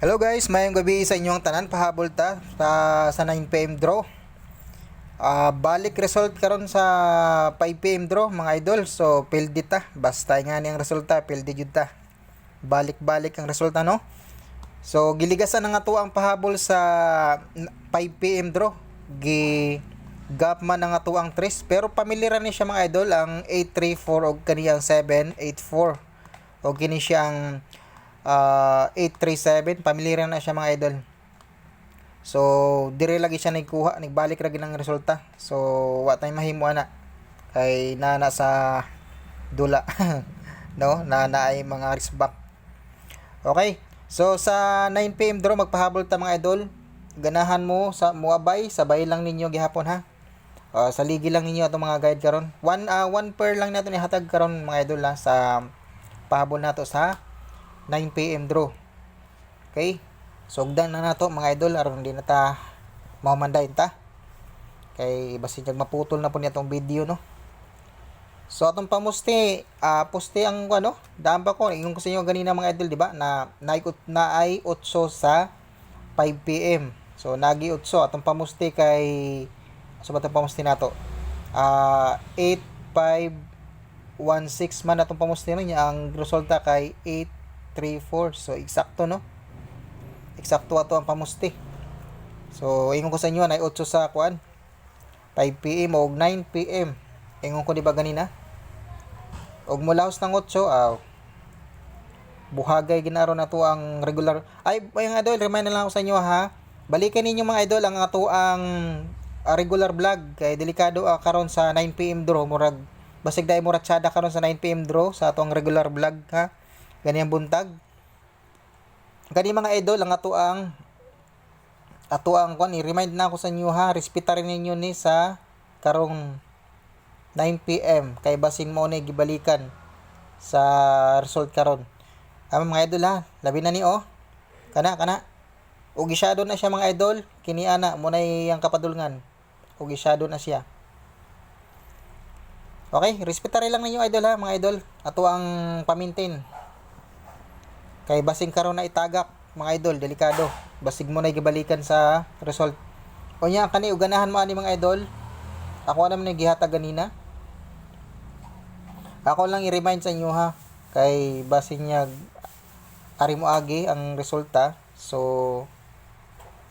Hello guys, mayong gabi sa inyong tanan pahabol ta sa, sa 9pm draw. Ah, balik result karon sa 5pm draw mga idol. So pildi ta, basta nga niyang resulta, pildi jud ta. Balik-balik ang resulta no. So giligasan na nga to ang pahabol sa 5pm draw. Gi gap man na nga to ang 3 pero pamilya ni siya mga idol ang 834 og kaniyang 784. O kini siyang ah 837 pamilya na siya mga idol. So dire lagi siya nagkuha nagbalik lagi ng resulta. So wa tay mahimo ana. Kay nana sa dula. No? Nana ay mga risback okay. So sa 9pm draw magpahabol ta mga idol. Ganahan mo sa muabay sabay lang ninyo gihapon ha? Ah, sa ligi lang ninyo atong mga guide karon. One ah, one pair lang nato ni hatag karon mga idol ha? Sa pahabol nato sa 9 PM draw. Okay? So ugdan na nato mga idol aron di na ta mahumandayin ta. Kay basin jag maputol na po niya tong video no. So atong pamusti, ah poste ang ano, daan ba ko ingon ko sa inyo ganina mga idol, di ba? Na naikot na ay 8 sa 5 PM. So nagi 8 atong pamusti kay so ba itong pamusti nato? Ah 8516 man atong pamusti niya ang resulta kay 834. So eksakto no. Eksakto ato ang pamusti. So ingon ko sa inyo na 8 sa kuan 5 PM o 9 PM. Ingon ko di ba ganina? Og mulaos ng 8 aw buhagay ginaro na to ang regular ay mga idol remind na lang ako sa inyo ha balikan ninyo mga idol ang ato ang ah, regular vlog kay delikado ah, karon sa 9 PM draw murag basig dai murag tsada karon sa 9 PM draw sa ato ang regular vlog ha ganyan buntag. Kani mga idol ang ato ang ato ang kon i-remind na ako sa inyo ha? Respeta rin ninyo ni sa karong 9 PM kay basing mo ni gibalikan sa result karon. Ang mga idol ha? Labi na ni oh. Kana kana. Ug isyado na siya mga idol. Kini ana mo na ang kapadulngan ug isyado na siya. Okay, respetare lang ninyo idol ha, mga idol. Ato ang pamintin. Kay basing karon na itagak, mga idol, delikado. Basig mo na gibalikan sa result. O nya kani uganahan mo ani mga idol. Ako naman ni gihatag ganina. Ako lang i-remind sa inyo ha, kay basing niya ari mo agi ang resulta. So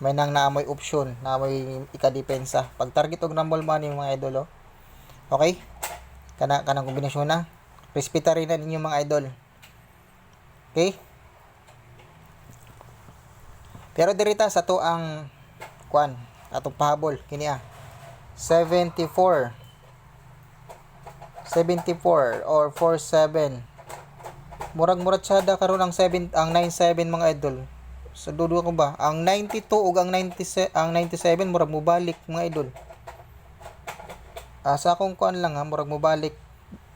may nang naamoy option, naamoy ikadepensa. Pag target og number mo ani mga idol oh. Okay? kana kanang kombinasyon na respeta rin na ninyo mga idol okay pero dirita sa to ang kwan atong pahabol kini ah 74 74 or 47 murag murag sada karon ang 7 ang 97 mga idol. Sa dudu ko ba? Ang 92 ug ang 97 ang 97 murag mobalik mga idol. Ah, sa akong kuan lang ha, murag mo balik,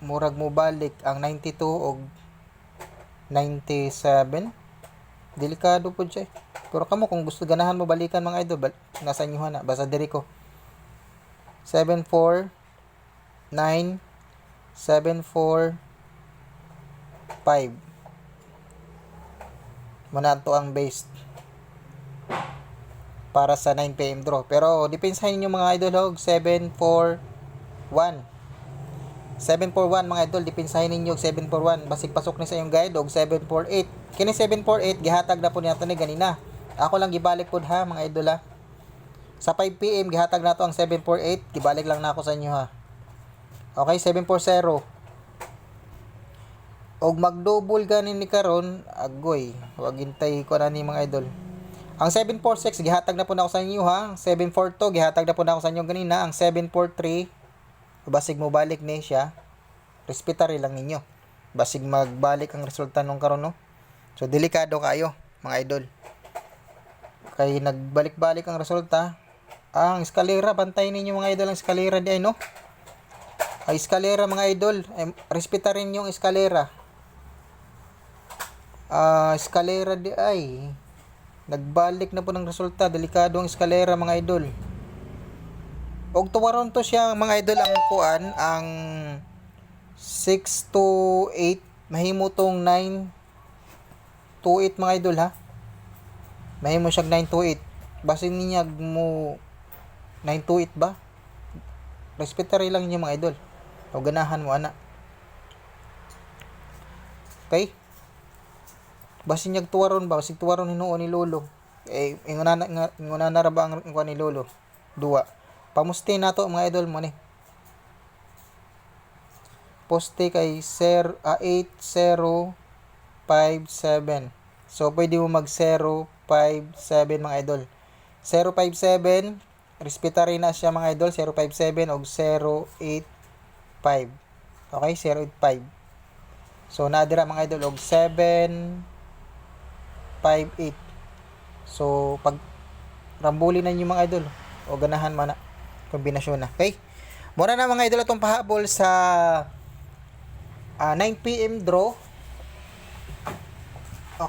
murag mo balik ang 92 og 97. Delikado po siya. Pero kamo kung gusto ganahan mo balikan mga idol, bal- nasa inyo na, basta diri ko. 74 9 74 5 Muna to ang base para sa 9 PM draw. Pero depensahin niyo mga idol hog 741 741 mga idol, depensahin ninyo og 741. Basig pasok ni sa iyong guide og 748. Kini 748 gihatag na po nato ni ganina. Ako lang gibalik pud ha mga idol ha. Sa 5 PM gihatag nato ang 748, gibalik lang na ako sa inyo ha. Okay, 740. Og mag-double ganin ni karon, agoy. Wag hintay ko na ni mga idol. Ang 746 gihatag na po na ako sa inyo ha. 742 gihatag na po na ako sa inyo ganina. Ang 743 basig mo balik ni siya. Respetare lang ninyo. Basig magbalik ang resulta nung karon no. So delikado kayo mga idol. Kay nagbalik-balik ang resulta. Ang eskalera, bantayin ninyo mga idol ang eskalera di ay no. Ay eskalera mga idol, ay, respeta rin yung eskalera. Ah, eskalera di ay. Nagbalik na po ng resulta, delikado ang eskalera mga idol. Og tuwaron to siya mga idol ang kuan ang 6 to 8 mahimo tong 9 28 mga idol ha. Mahimo siyag 928. Basi ninyag mo 928 ba? Respetary lang niyo mga idol. O ganahan mo ana. Okay? Basi niyag tuwaron ba? Basi tuwaron hinuon ni Lolo. Eh, ingunan na ba ang kuha ni Lolo? Dua. Pamuste na to mga idol mo ni. Poste kay 0, uh, 8, 0, 0.57. So, pwede mo mag 0.57 mga idol. 0.57, respeta rin na siya mga idol, 0.57 o 0.85. Okay, 0.85. So, nadira mga idol, og 7.58. So, pag rambuli na nyo mga idol, o ganahan man na, kombinasyon na. Okay? Mura na mga idol itong pahabol sa ah, uh, 9pm draw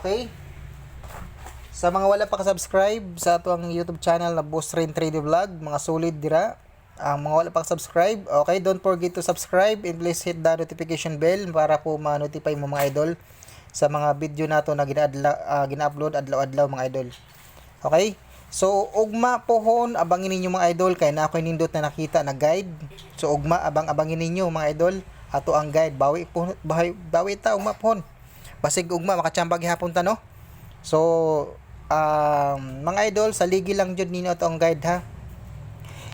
Okay? Sa mga wala pa ka-subscribe sa ato ang YouTube channel na Boss Rain Trade Vlog, mga solid dira. Ang mga wala pa ka-subscribe, okay, don't forget to subscribe and please hit the notification bell para po ma-notify mo mga idol sa mga video nato na ah, gina-upload adlaw-adlaw mga idol. Okay? So, ugma pohon, abangin ninyo mga idol, kay na ako nindot na nakita na guide. So, ugma, abang-abangin ninyo mga idol, ato ang guide. Bawi po, bawi, bawi ta, ugma pohon. Basig ugma, makachambag hapon ta, no? So, um, mga idol, sa ligi lang jud ninyo ato ang guide, ha?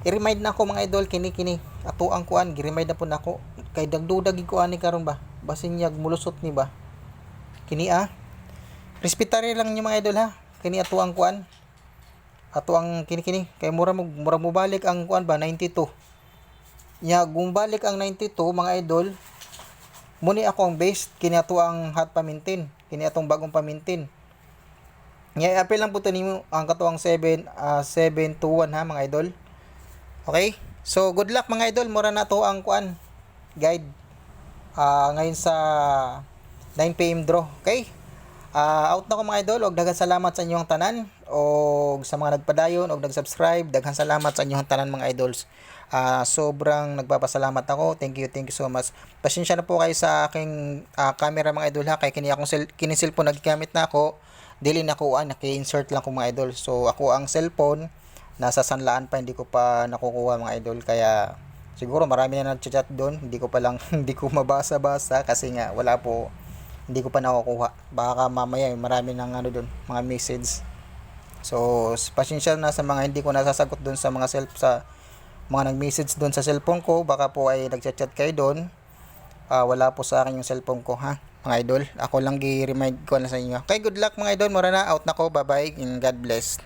I-remind na ako mga idol, kini-kini, ato ang kuan, gi-remind na po na ako. Kay dagdudag gi kuan ni karon ba? Basin yag mulusot ni ba? Kini ah. Respetary lang niyo mga idol ha. Kini ato ang kuan. Ato ang kini-kini. Kay mura mo mura mo balik ang kuan ba 92. Nya gumbalik ang 92 mga idol. Muni ako ang base kini ato ang hot pamintin. Kini atong bagong pamintin. Nya apel lang po to nimo ang katuang 7 ah, 721 ha mga idol. Okay? So good luck mga idol. Mura na to ang kuan guide. Ah, ngayon sa 9 PM draw. Okay? Ah, out na ko mga idol og daghan salamat sa inyong tanan og sa mga nagpadayon og nag-subscribe daghan salamat sa inyong tanan mga idols. Ah, sobrang nagpapasalamat ako. Thank you, thank you so much. Pasensya na po kayo sa aking ah, camera mga idol ha kay kini akong cell, kini cellphone naggamit na ako. Dili na ko an naki-insert lang ko mga idol. So ako ang cellphone nasa sanlaan pa hindi ko pa nakukuha mga idol kaya siguro marami na nag-chat doon hindi ko pa lang hindi ko mabasa-basa kasi nga wala po hindi ko pa nakukuha. Baka mamaya marami nang ano doon, mga message. So, pasensya na sa mga hindi ko nasasagot doon sa mga self sa mga nag-message doon sa cellphone ko. Baka po ay nagchat-chat kayo doon. Ah, wala po sa akin yung cellphone ko ha, mga idol. Ako lang gi-remind ko na sa inyo. Okay, good luck mga idol. Mura na out na ko. Bye-bye and God bless.